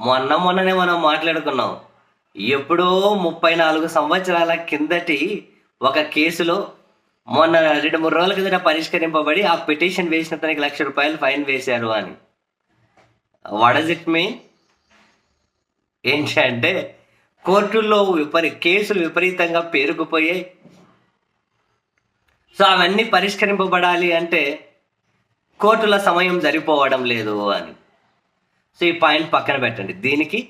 మొన్న మొన్ననే మనం మాట్లాడుకున్నాం. ఎప్పుడో ముప్పై నాలుగు సంవత్సరాల కిందటి ఒక కేసులో మొన్న రెండు మూడు రోజుల కిందట పరిష్కరింపబడి ఆ పిటిషన్ వేసిన తనకి లక్ష రూపాయలు ఫైన్ వేశారు అని. వాట్ ఇట్ మీన్ ఏంటి అంటే కోర్టుల్లో విపరీ కేసులు విపరీతంగా పేరుకుపోయాయి. సో అవన్నీ పరిష్కరింపబడాలి అంటే కోర్టుల సమయం సరిపోవడం లేదు అని. సో ఈ పాయింట్ పక్కన పెట్టండి. దీనికి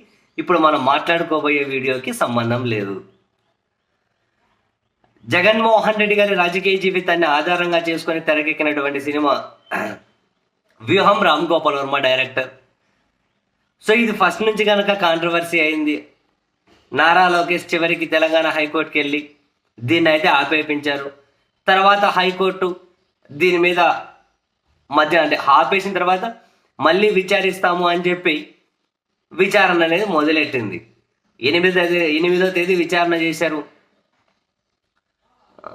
ఇప్పుడు మనం మాట్లాడుకోబోయే వీడియోకి సంబంధం లేదు. జగన్మోహన్ రెడ్డి గారి రాజకీయ జీవితాన్ని ఆధారంగా చేసుకొని తెరకెక్కినటువంటి cinema Vyuham Ram Gopal Varma director. So ఇది ఫస్ట్ నుంచి కనుక కాంట్రవర్సీ అయింది. నారా లోకేష్ చివరికి తెలంగాణ హైకోర్టుకి వెళ్ళి దీన్ని అయితే ఆపేపించారు. తర్వాత హైకోర్టు దీని మీద మధ్య అంటే ఆపేసిన తర్వాత మళ్ళీ విచారిస్తాము అని చెప్పి విచారణ అనేది మొదలెట్టింది. ఎనిమిదో ఎనిమిదో తేదీ విచారణ చేశారు.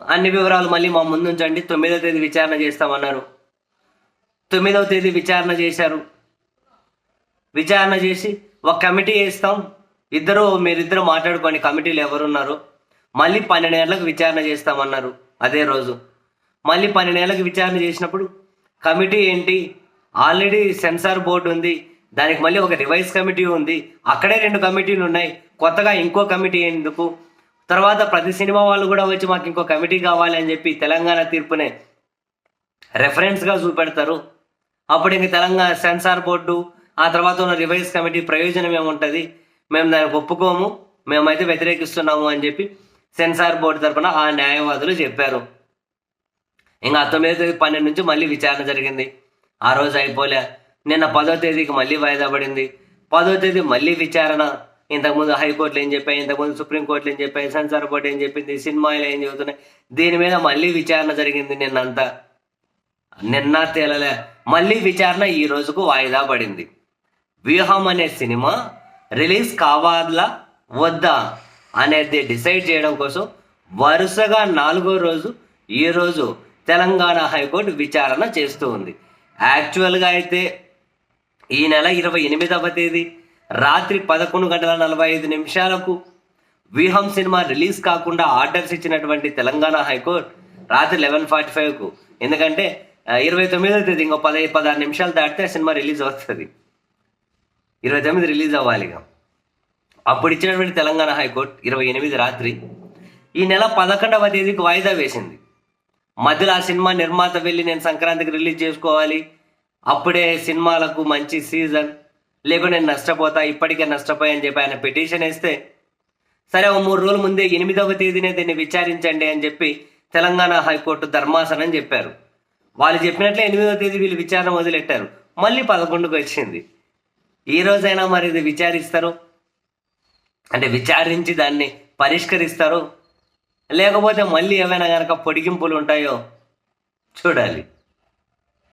అన్ని వివరాలు మళ్ళీ మా ముందు ఉంచండి తొమ్మిదో తేదీ విచారణ చేస్తామన్నారు. తొమ్మిదవ తేదీ విచారణ చేశారు. విచారణ చేసి ఒక కమిటీ వేస్తాం. ఇద్దరు మీరిద్దరు మాట్లాడుకోండి. కమిటీలు ఎవరున్నారు? మళ్ళీ పన్నెండు గంటలకు విచారణ చేస్తామన్నారు. అదే రోజు. మళ్ళీ పన్నెండు గంటలకు విచారణ చేసినప్పుడు కమిటీ ఏంటి? ఆల్రెడీ సెన్సార్ బోర్డు ఉంది. దానికి మళ్ళీ ఒక రివైజ్ కమిటీ ఉంది. అక్కడే రెండు కమిటీలు ఉన్నాయి. కొత్తగా ఇంకో కమిటీ ఎందుకు? తర్వాత ప్రతి సినిమా వాళ్ళు కూడా వచ్చి మాకు ఇంకో కమిటీ కావాలి అని చెప్పి తెలంగాణ తీర్పునే రెఫరెన్స్గా చూపెడతారు. అప్పుడు ఇంక తెలంగాణ సెన్సార్ బోర్డు ఆ తర్వాత ఉన్న రివైజ్ కమిటీ ప్రయోజనం ఏముంటుంది? మేము దానికి ఒప్పుకోము. మేమైతే వ్యతిరేకిస్తున్నాము అని చెప్పి సెన్సార్ బోర్డు తరపున ఆ న్యాయవాదులు చెప్పారు. ఇంకా తొమ్మిదో పన్నెండు నుంచి మళ్ళీ విచారణ జరిగింది. ఆ రోజు అయిపోలే. నిన్న పదో తేదీకి మళ్ళీ వాయిదా పడింది. పదో తేదీ మళ్ళీ విచారణ. ఇంతకుముందు హైకోర్టులు ఏం చెప్పాయి? ఇంతకుముందు సుప్రీంకోర్టులు ఏం చెప్పాయి? సెన్సార్ బోర్డు ఏం చెప్పింది? సినిమాలు ఏం చెబుతున్నాయి? దీని మీద మళ్ళీ విచారణ జరిగింది నిన్నంతా. నిన్న తేలలే. మళ్ళీ విచారణ ఈ రోజుకు వాయిదా పడింది. వ్యూహం అనే సినిమా రిలీజ్ కావాలా? వద్దా? అనేది డిసైడ్ చేయడం కోసం వరుసగా నాలుగో రోజు ఈ రోజు తెలంగాణ హైకోర్టు విచారణ చేస్తూ ఉంది. యాక్చువల్గా అయితే ఈ నెల ఇరవై ఎనిమిదవ తేదీ రాత్రి పదకొండు గంటల నలభై ఐదు నిమిషాలకు విహం సినిమా రిలీజ్ కాకుండా ఆర్డర్స్ ఇచ్చినటువంటి తెలంగాణ హైకోర్టు రాత్రి లెవెన్ ఫార్టీ ఫైవ్కు. ఎందుకంటే ఇరవై తొమ్మిదవ తేదీ ఇంకో పదహైదు పదహారు నిమిషాలు దాటితే సినిమా రిలీజ్ అవుతుంది. ఇరవై తొమ్మిది రిలీజ్ అవ్వాలి ఇక. అప్పుడు ఇచ్చినటువంటి తెలంగాణ హైకోర్టు ఇరవై ఎనిమిది రాత్రి ఈ నెల పదకొండవ తేదీకి వాయిదా వేసింది. మధ్యలో ఆ సినిమా నిర్మాత వెళ్ళి నేను సంక్రాంతికి రిలీజ్ చేసుకోవాలి. అప్పుడే సినిమాలకు మంచి సీజన్. లేకుండా నేను నష్టపోతా ఇప్పటికే నష్టపోయా అని చెప్పి ఆయన పిటిషన్ వేస్తే సరే ఓ మూడు రోజుల ముందే ఎనిమిదవ తేదీనే దీన్ని విచారించండి అని చెప్పి తెలంగాణ హైకోర్టు ధర్మాసనం చెప్పారు. వాళ్ళు చెప్పినట్లే ఎనిమిదవ తేదీ వీళ్ళు విచారణ మొదలెట్టారు. మళ్ళీ పదకొండుకు వచ్చింది. ఈ రోజైనా మరి ఇది విచారిస్తారు? అంటే విచారించి దాన్ని పరిష్కరిస్తారు? లేకపోతే మళ్ళీ ఏమైనా కనుక పొడిగింపులు ఉంటాయో చూడాలి.